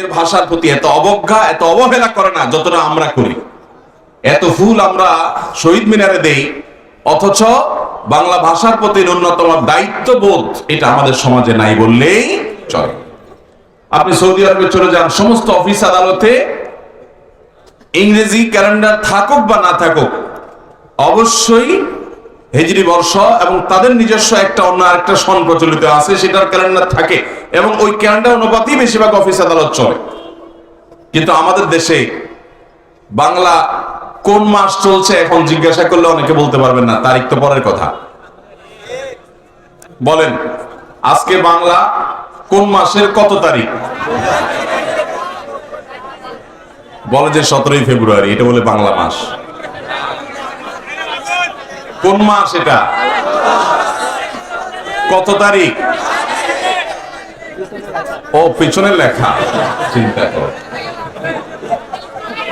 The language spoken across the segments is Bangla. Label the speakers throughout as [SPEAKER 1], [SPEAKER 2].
[SPEAKER 1] এর ভাষার প্রতি এত অবজ্ঞা, এত অবহেলা করে না যতটা আমরা করি। এত ফুল আমরা শহীদ মিনারে দেই, অথচ বাংলা ভাষার প্রতি ন্যূনতম দায়িত্ববোধ এটা আমাদের সমাজে নাই বললেই চলে। আপনি সৌদি আরবে চলে যান, সমস্ত অফিস আদালতে ইংরেজি ক্যালেন্ডার থাকুক বা না থাকুক, অবশ্যই হেজরি বর্ষ এবং তাদের নিজস্ব একটা অন্য আরেকটা সন প্রচলিত আছে, সেটার ক্যালেন্ডার থাকে এবং ওই ক্যালেন্ডার অনুপাতেই বেশিরভাগ অফিস আদালত চলে। কিন্তু আমাদের দেশে বাংলা কোন মাস চলছে এখন জিজ্ঞাসা করলে অনেকে বলতে পারবেন না, তারিখ তো পরের কথা। বলেন, আজকে বাংলা কোন মাসের কত তারিখ? বলে যে সতেরোই ফেব্রুয়ারি, এটা বলে বাংলা মাস। কোন মাস এটা? কত তারিখ? ও পিছনে লেখা। চিন্তা কর।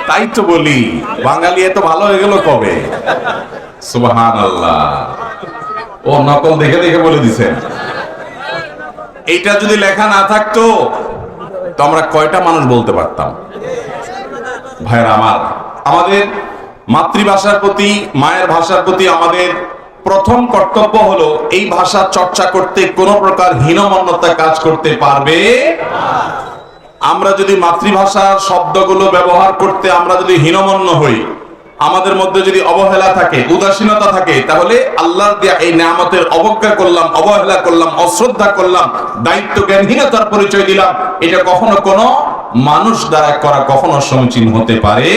[SPEAKER 1] তাই তো বলি, বাঙালি এত ভালো হয়ে গেল কবে? সুবহান আল্লাহ ও, নকল দেখে দেখে বলে দিছেন এইটা যদি লেখা না থাকতো, তো আমরা কয়টা মানুষ বলতে পারতাম? ভাইয়ের, আমার, আমাদের মাতৃভাষার প্রতি, মায়ের ভাষার প্রতি আমাদের প্রথম কর্তব্য হলো এই ভাষা চর্চা করতে কোনো প্রকার হীনমন্যতা কাজ করতে পারবে আমরা যদি মাতৃভাষার শব্দগুলো ব্যবহার করতে আমরা যদি হীনমন্য হই, আমাদের মধ্যে যদি অবহেলা থাকে, উদাসীনতা থাকে, তাহলে আল্লাহর দেয়া এই নামতের অবজ্ঞা করলাম, অবহেলা করলাম, অশ্রদ্ধা করলাম দায়িত্ব জ্ঞানহীনতার পরিচয় দিলাম, এটা কখনো কোনো মানুষ দ্বারা করা কখনো সমীচীন হতে পারে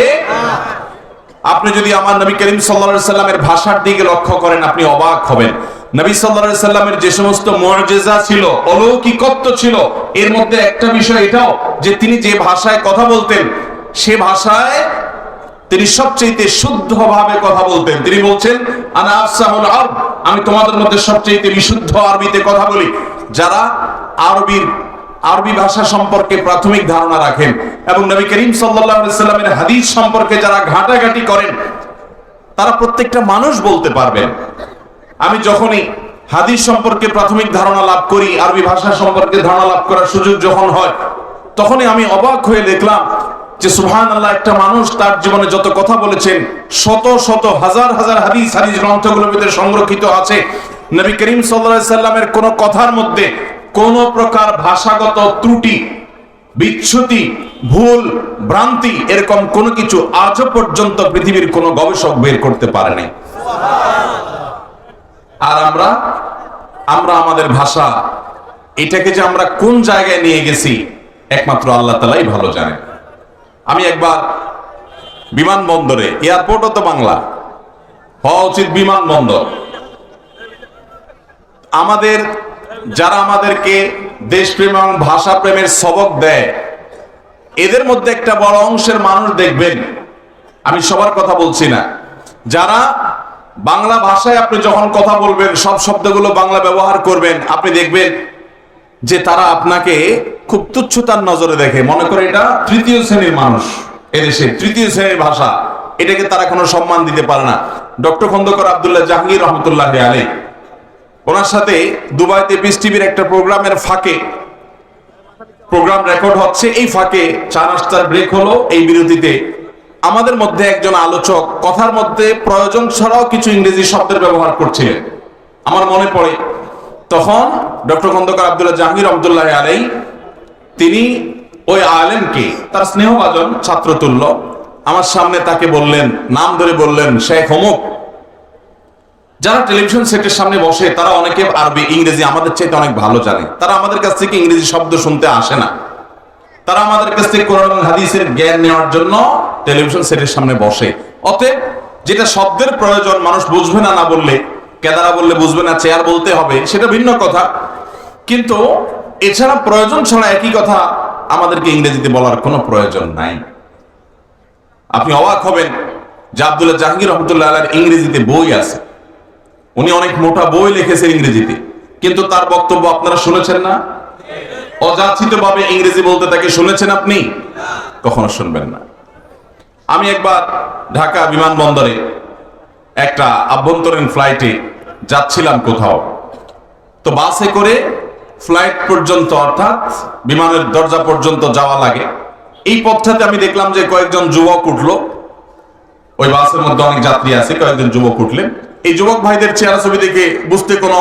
[SPEAKER 1] আপনি যদি আমার নবী করিম সাল্লা সাল্লামের ভাষার দিকে লক্ষ্য করেন, আপনি অবাক হবেন। নবী সাল্লা সাল্লামের যে সমস্ত মর্যাদা ছিল, অলৌকিকত্ব ছিল, এর মধ্যে একটা বিষয় এটাও, যে তিনি যে ভাষায় কথা বলতেন, সে ভাষায় তিনি সবচেয়ে শুদ্ধভাবে কথা বলতেন। তিনি বলছেন, আনা আফসাহুল আরব আমি তোমাদের মধ্যে সবচেয়ে বিশুদ্ধ আরবিতে কথা বলি। যারা আরবির আরবি ভাষা সম্পর্কে প্রাথমিক ধারণা রাখেন এবং নবী করিম সাল্লামের হাদিস সম্পর্কে যারা ঘাটাঘাটি করেন, তারা প্রত্যেকটা মানুষ বলতে পারবেন। আমি যখনই হাদিস সম্পর্কে প্রাথমিক ধারণা লাভ করি, আরবি ভাষা সম্পর্কে ধারণা লাভ করার সুযোগ যখন হয়, তখনই আমি অবাক হয়ে দেখলাম যে সুহান আল্লাহ একটা মানুষ তার জীবনে যত কথা বলেছেন, শত শত হাজার হাজার হাদিস হাদিস গ্রন্থগুলোর ভিতরে সংরক্ষিত আছে। নবী করিম সাল্লাহ সাল্লামের কোন কথার মধ্যে কোন প্রকার ভাষাগত ত্রুটি, বিচ্ছুতি, ভুল, ভ্রান্তি এরকম কোনো কিছু আজও পর্যন্ত পৃথিবীর কোনো গবেষক বের করতে পারেনি। আর আমরা আমরা আমাদের ভাষা, এটাকে যে আমরা কোন জায়গায় নিয়ে গেছি, একমাত্র আল্লাহ তালাই ভালো জানে আমি একবার বিমানবন্দরে, এয়ারপোর্টও তো বাংলা, হওয়া উচিত বিমানবন্দর। আমাদের যারা আমাদেরকে দেশপ্রেম এবং ভাষা প্রেমের সবক দেয়, এদের মধ্যে একটা বড় অংশের মানুষ দেখবেন, আমি সবার কথা বলছি না। যারা বাংলা ভাষায় আপনি যখন কথা বলবেন, সব শব্দগুলো বাংলা ব্যবহার করবেন, আপনি দেখবেন যে তারা আপনাকে খুব তুচ্ছতার নজরে দেখে। মনে করে এটা তৃতীয় শ্রেণির মানুষ এদেশে, তৃতীয় শ্রেণির ভাষা। এটাকে তারা কোনো সম্মান দিতে পারে না। ডক্টর খন্দকর আবদুল্লাহ জাহাঙ্গীর রহমতুল্লাহ আলী ওনার সাথে দুবাইতে পিস টিভির একটা প্রোগ্রামের ফাঁকে প্রোগ্রাম রেকর্ড হচ্ছে। এই ফাঁকে চা নাস্তার ব্রেক হলো এই বিরতিতে। আমাদের মধ্যে একজন আলোচক, কথার মধ্যে প্রয়োজন ছাড়াও কিছু ইংরেজি শব্দের ব্যবহার করছিলেন। আমার মনে পড়ে, তখন ডক্টর খন্দকার আবদুল্লাহ জাহাঙ্গীর আবদুল্লাহ আলাই, তিনি ওই আলেমকে, তার স্নেহভাজন ছাত্র তুল্য আমার সামনে তাকে বললেন, নাম ধরে বললেন, শেখ অমুক। যারা টেলিভিশন সেটের সামনে বসে, তারা অনেকে আরবি, ইংরেজি আমাদের চাইতে অনেক ভালো জানে। তারা আমাদের কাছ থেকে ইংরেজি শব্দ শুনতে আসে না। তারা আমাদের কাছ থেকে কোরআন হাদিসের জ্ঞান নেওয়ার জন্য টেলিভিশন সেটের সামনে বসে। অতএব যেটা শব্দের প্রয়োজন, মানুষ বুঝবে না না বললে, কেদারা বললে বুঝবে না, চেয়ার বলতে হবে, সেটা ভিন্ন কথা। কিন্তু এছাড়া প্রয়োজন ছাড়া একই কথা আমাদেরকে ইংরেজিতে বলার কোনো প্রয়োজন নাই। আপনি অবাক হবেন যে আবদুল্লাহ জাহাঙ্গীর রহমতুল্লাহ ইংরেজিতে বই আছে। উনি অনেক মোটা বই লিখেছেন ইংরেজিতে। কিন্তু তার বক্তব্য আপনারা শুনেছেন না? অযাচিত ভাবে ইংরেজি বলতে তাকে শুনেছেন আপনি? কখনো শুনবেন না। আমি একবার ঢাকা বিমানবন্দরে একটা আভ্যন্তরীণ ফ্লাইটে যাচ্ছিলাম কোথাও। তো বাসে করে ফ্লাইট পর্যন্ত অর্থাৎ বিমানের দরজা পর্যন্ত যাওয়া লাগে। এই পথটাতে আমি দেখলাম যে কয়েকজন যুবক উঠল। ওই বাসের মধ্যে অনেক যাত্রী আছে, কয়েকজন যুবক উঠলেন। এই যুবক ভাইদের চেহারা ছবি দেখে বুঝতে কোনো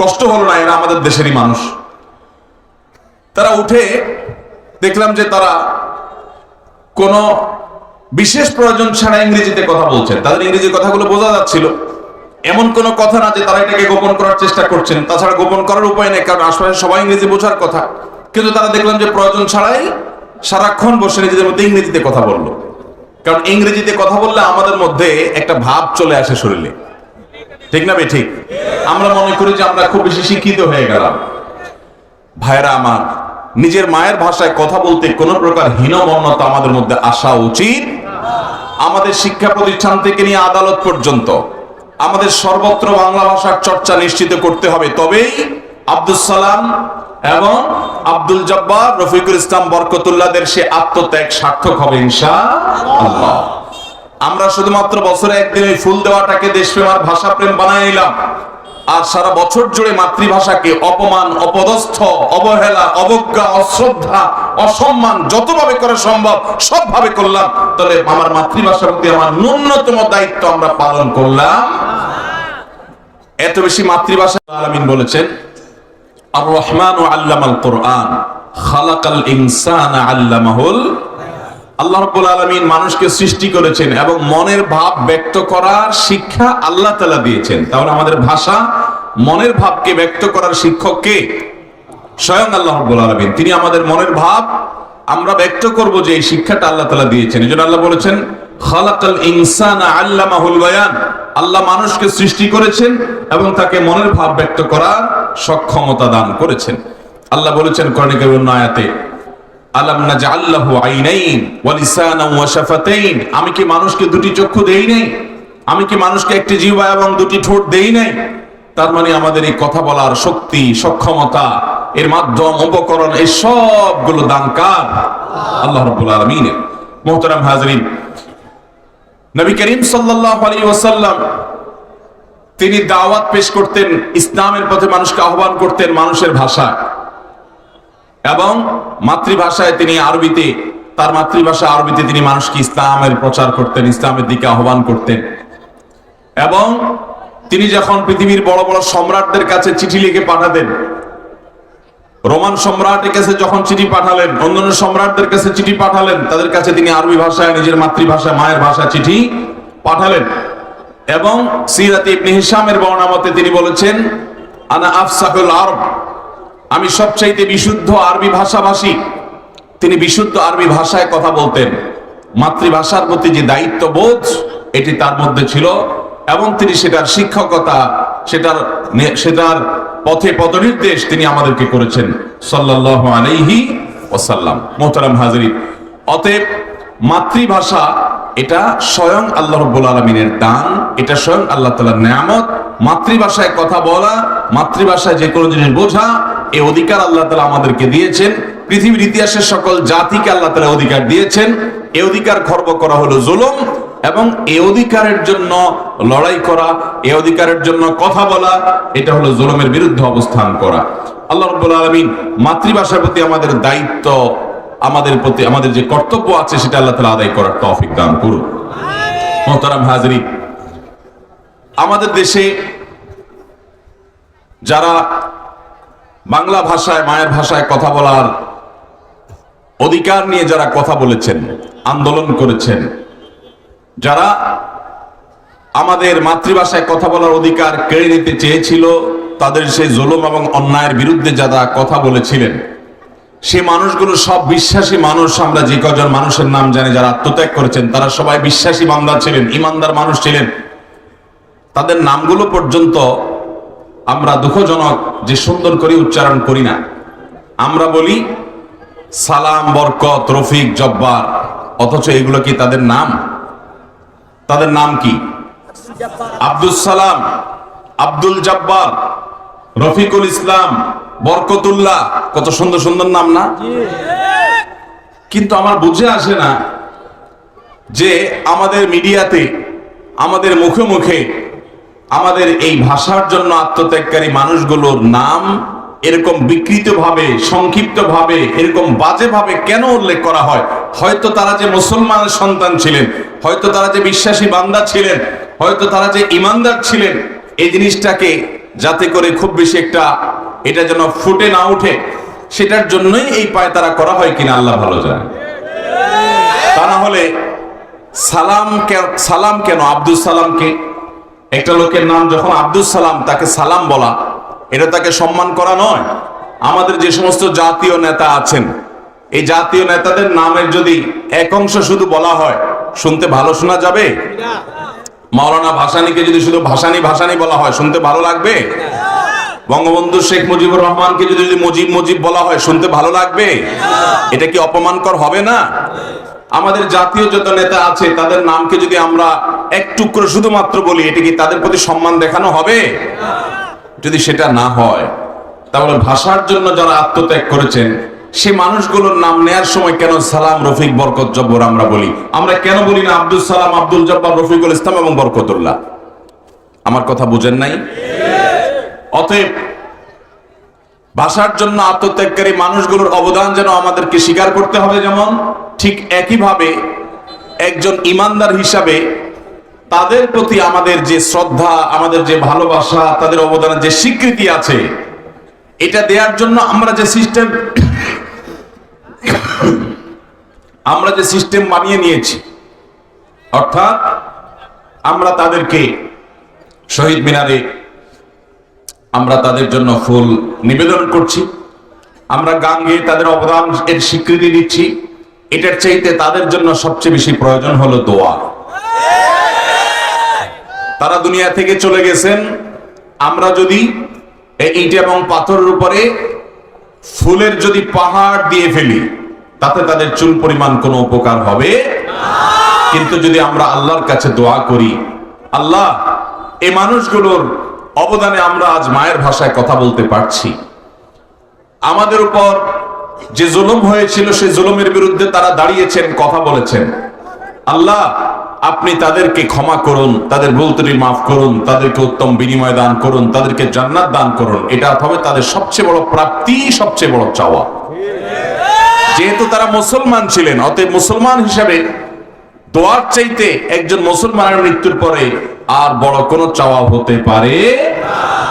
[SPEAKER 1] কষ্ট হলো না, এরা আমাদের দেশেরই মানুষ। তারা উঠে দেখলাম যে তারা কোনো বিশেষ প্রয়োজন ছাড়া ইংরেজিতে কথা বলছেন। তাদের ইংরেজি কথাগুলো বোঝা যাচ্ছিল। এমন কোনো কথা না যে তারা এটাকে গোপন করার চেষ্টা করছেন। তাছাড়া গোপন করার উপায় নেই, কারণ আশপাশে সবাই ইংরেজি বোঝার কথা। কিন্তু তারা দেখলাম যে প্রয়োজন ছাড়াই সারাক্ষণ বসে নিজেদের মধ্যে ইংরেজিতে কথা বলল। কারণ ইংরেজিতে কথা বললে আমাদের মধ্যে একটা ভাব চলে আসে শরীরে। ঠিক না ঠিক? আমরা মনে করি যে আমরা খুব বেশি শিক্ষিত হয়ে গেলাম। ভাইরা আমার, নিজের মায়ের ভাষায় কথা বলতে কোনো প্রকার হীনমন্যতা আমাদের মধ্যে আসা উচিত। আমাদের শিক্ষা প্রতিষ্ঠান থেকে নিয়ে আদালত পর্যন্ত আমাদের সর্বত্র বাংলা ভাষার চর্চা নিশ্চিত করতে হবে। তবেই আব্দুল সালাম এবং আব্দুল জব্বার রফিকুল ইসলাম বরকতুল্লাহদের সে আত্মত্যাগ সার্থক হবে ইনশা আল্লাহ আমরা শুধুমাত্র বছরে একদিন ওই ফুল দেওয়াটাকে দেশপ্রেম আর ভাষাপ্রেম বানায় নিলাম। আর সারা বছর জুড়ে মাতৃভাষাকে অপমান, অপদস্থ, অবহেলা, অবজ্ঞা, অশ্রদ্ধা, অসম্মান যতভাবে করা সম্ভব সবভাবে করলাম। তাহলে আমার মাতৃভাষার প্রতি আমার ন্যূনতম দায়িত্ব আমরা পালন করলাম। এত বেশি মাতৃভাষা আলামিন বলেছেন, আর রহমান ও আল্লামাল কোরআন, খালাকাল ইনসান আল্লামাহুল আল্লাহ রাব্বুল আলামিন মানুষকে সৃষ্টি করেছেন এবং মনের ভাব ব্যক্ত করার শিক্ষা আল্লাহ তালা দিয়েছেন। তাহলে আমাদের ভাষা মনের ভাবকে ব্যক্ত করার শিক্ষক কে? স্বয়ং আল্লাহ রাব্বুল আলামিন। তিনি আমাদের মনের ভাব আমরা ব্যক্ত করব যে এই শিক্ষাটা আল্লাহ তাআলা দিয়েছেন। এজন্য আল্লাহ বলেছেন, খালাকাল ইনসানা আল্লামাহুল বায়ান। আল্লাহ মানুষকে সৃষ্টি করেছেন এবং তাকে মনের ভাব ব্যক্ত করার সক্ষমতা দান করেছেন। আল্লাহ বলেছেন কোরআনে কারীম আয়াতে আমি কি মানুষকে দুটি চক্ষু দেই নাই? আমি কি মানুষকে একটি জিহ্বা এবং দুটি ঠোঁট দেই নাই? তার মানে আমাদের এই কথা বলার শক্তি, সক্ষমতা, এর মাধ্যম, উপকরণ, এই সবগুলো দান কার? আল্লাহ রাব্বুল আলামিনের মুহতারাম হাজরিন, নবী করিম সাল্লাল্লাহু আলাইহি ওয়াসাল্লাম, তিনি দাওয়াত পেশ করতেন, ইসলামের পথে মানুষকে আহ্বান করতেন মানুষের ভাষায়। এবং মাতৃভাষায় তিনি আরবিতে, তার মাতৃভাষা আরবিতে তিনি মানুষকে ইসলামের প্রচার করতেন, ইসলামের দিকে আহ্বান করতেন। এবং তিনি যখন পৃথিবীর বড় বড় সম্রাটদের কাছে চিঠি লিখে পাঠাতেন, রোমান সম্রাটের কাছে যখন চিঠি পাঠালেন, অন্যান্য সম্রাটদের কাছে চিঠি পাঠালেন, তাদের কাছে তিনি আরবি ভাষায়, নিজের মাতৃভাষা, মায়ের ভাষা চিঠি পাঠালেন। এবং সিরাত ইবনে হিশামের বর্ণামতে তিনি বলেছেন, আনা আফসাহুল আরব। আমি সবচাইতে বিশুদ্ধ আরবি ভাষাভাষী। তিনি বিশুদ্ধ আরবি ভাষায় কথা বলতেন। মাতৃভাষার প্রতি যে দায়িত্ববোধ, এটি তার মধ্যে ছিল এবং তিনি সেটার শিক্ষকতা, সেটার সেটার পথে পদনির্দেশ তিনি আমাদেরকে করেছেন। সাল্লাল্লাহু আলাইহি ওয়াসাল্লাম। মোহতারাম হাজরি। অতএব মাতৃভাষা, এটা স্বয়ং আল্লাহ রব্বুল আলমিনের দান, এটা স্বয়ং আল্লাহ তালার নিয়ামত। মাতৃভাষায় কথা বলা, মাতৃভাষায় যে কোনো জিনিস বোঝা এই অধিকার আল্লাহ তালা আমাদেরকে দিয়েছেন। পৃথিবীর ইতিহাসের সকল জাতিকে আল্লাহ তালা অধিকার দিয়েছেন। এ অধিকার খর্ব করা হলো জুলুম এবং এই অধিকারের জন্য লড়াই করা এ অধিকারের জন্য কথা বলা এটা হলো জুলুমের বিরুদ্ধে অবস্থান করা। আল্লাহ রব্বুল আলমিন মাতৃভাষার প্রতি আমাদের দায়িত্ব আমাদের প্রতি আমাদের যে কর্তব্য আছে সেটা আল্লাহ তালা আদায় করার তৌফিক দান করুন। মোহতারাম হাজরি আমাদের দেশে যারা বাংলা ভাষায়, মায়ের ভাষায় কথা বলার অধিকার নিয়ে যারা কথা বলেছেন, আন্দোলন করেছেন, যারা আমাদের মাতৃভাষায় কথা বলার অধিকার কেড়ে নিতে চেয়েছিল, তাদের সেই জুলুম এবং অন্যায়ের বিরুদ্ধে যারা কথা বলেছিলেন, সে মানুষগুলো সব বিশ্বাসী মানুষ। আমরা যে কজন মানুষের নাম জানি, যারা আত্মত্যাগ করেছেন, তারা সবাই বিশ্বাসী বান্দা ছিলেন, ইমানদার মানুষ ছিলেন। তাদের নামগুলো পর্যন্ত আমরা দুঃখজনক যে সুন্দর করে উচ্চারণ করি না। আমরা বলি, সালাম, বরকত, রফিক, জব্বার, অথচ এগুলো কি তাদের নাম? তাদের নাম কি? আব্দুল সালাম, আব্দুল জব্বার, রফিকুল ইসলাম, বরকতুল্লাহ, কত সুন্দর সুন্দর নাম না? কিন্তু আমার বুঝে আসে না যে আমাদের মিডিয়াতে, আমাদের মুখে মুখে আমাদের এই ভাষার জন্য আত্মত্যাগকারী মানুষগুলোর নাম এরকম বিকৃত ভাবে সংক্ষিপ্ত ভাবে এরকম বাজে ভাবে কেন উল্লেখ করা হয়? হয়তো তারা যে মুসলমানের সন্তান ছিলেন, হয়তো তারা যে বিশ্বাসী বান্দা ছিলেন, হয়তো তারা যে ইমানদার ছিলেন, এই জিনিসটাকে যাতে করে খুব বেশি একটা এটা যেন ফুটে না উঠে, সেটার জন্যই এই পায় তারা করা হয় কিনা আল্লাহ ভালো জানে তা না হলে সালাম সালাম কেন? আব্দুল সালামকে একটা লোকের নাম যখন আব্দুল সালাম, তাকে সালাম বলা, এটা তাকে সম্মান করা নয়। আমাদের যে সমস্ত জাতীয় নেতা আছেন, এই জাতীয় নেতাদের নামের যদি এক অংশ শুধু বলা হয়, শুনতে ভালো শোনা যাবে? মাওলানা ভাসানীকে যদি শুধু ভাসানী ভাসানী বলা হয়, শুনতে ভালো লাগবে? বঙ্গবন্ধু শেখ মুজিবুর রহমানকে যদি যদি মুজিব মুজিব বলা হয়, শুনতে ভালো লাগবে? এটা কি অপমানকর হবে না? আমাদের জাতীয় যত নেতা আছে, তাদের নামকে যদি আমরা এক টুকরো শুধুমাত্র বলি, এটা কি তাদের প্রতি সম্মান দেখানো হবে? যদি সেটা না হয়, তাহলে ভাষার জন্য যারা আত্মত্যাগ করেছেন, সে মানুষগুলোর নাম নেয়ার সময় কেন সালাম, রফিক, বরকত, জব্বর আমরা বলি? আমরা কেন বলি না আব্দুল সালাম, আব্দুল জব্বার, রফিকুল ইসলাম এবং বরকতুল্লাহ? আমার কথা বুঝেন নাই? অতএব ভাষার জন্য আত্মত্যাগকারী মানুষগুলোর অবদান যেন আমাদেরকে স্বীকার করতে হবে যেমন ঠিক একইভাবে একজন ইমানদার হিসাবে তাদের প্রতি আমাদের যে শ্রদ্ধা, আমাদের যে ভালোবাসা, তাদের অবদানের যে স্বীকৃতি আছে, এটা দেওয়ার জন্য আমরা যে সিস্টেম আমরা যে সিস্টেম বানিয়ে নিয়েছি, অর্থাৎ আমরা তাদেরকে শহীদ মিনারে আমরা তাদের জন্য ফুল নিবেদন করছি। আমরা গান গেয়ে তাদের অবদান এর স্বীকৃতি দিচ্ছি। এটার চাইতে তাদের জন্য সবচেয়ে বেশি প্রয়োজন হলো দোয়া। তারা দুনিয়া থেকে চলে গেছেন। আমরা যদি ইট এবং পাথরের উপরে ফুলের যদি পাহাড় দিয়ে ফেলি, তাতে তাদের চুল পরিমাণ কোনো উপকার হবে? কিন্তু যদি আমরা আল্লাহর কাছে দোয়া করি, আল্লাহ, এ মানুষগুলোর অবদানে আমরা আজ মায়ের ভাষায় কথা বলতে পারছি। আমাদের উপর যে জুলুম হয়েছিল সেই জুলুমের বিরুদ্ধে তারা দাঁড়িয়েছেন, কথা বলেছেন। আল্লাহ, আপনি তাদেরকে ক্ষমা করুন, তাদের ভুল ত্রুটি মাফ করুন, তাদেরকে উত্তম বিনিময় দান করুন, তাদেরকে জান্নাত দান করুন। এটা হবে তাদের সবচেয়ে বড় প্রাপ্তি, সবচেয়ে বড় চাওয়া। যেহেতু তারা মুসলমান ছিলেন, অতএব মুসলমান হিসাবে দোয়ার চাইতে একজন মুসলমানের মৃত্যুর পরে আর বড় কোনো চাওয়া হতে পারে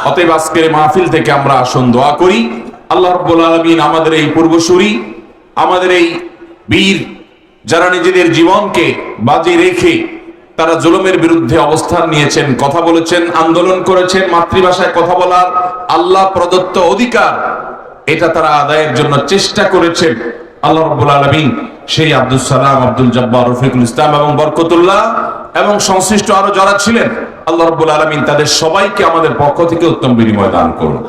[SPEAKER 1] অতএব আজকের মাহফিল থেকে আমরা আসুন দোয়া করি। আল্লাহ রাব্বুল আলামিন আমাদের এই পূর্বসূরি, আমাদের এই বীর যারা নিজেদের জীবনকে বাজি রেখে তারা জুলুমের বিরুদ্ধে অবস্থান নিয়েছেন, কথা বলেছেন, আন্দোলন করেছেন, মাতৃভাষায় কথা বলার আল্লাহ প্রদত্ত অধিকার, এটা তারা আদায়ের জন্য চেষ্টা করেছেন। আল্লাহ রাব্বুল আলামিন সেই আব্দুল সালাম, আব্দুল জব্বার, রফিকুল ইসলাম এবং বরকতুল্লাহ এবং সংশ্লিষ্ট আরও যারা ছিলেন, আল্লাহ রব্বুল আলমিন তাদের সবাইকে আমাদের পক্ষ থেকে উত্তম বিনিময় দান করুন।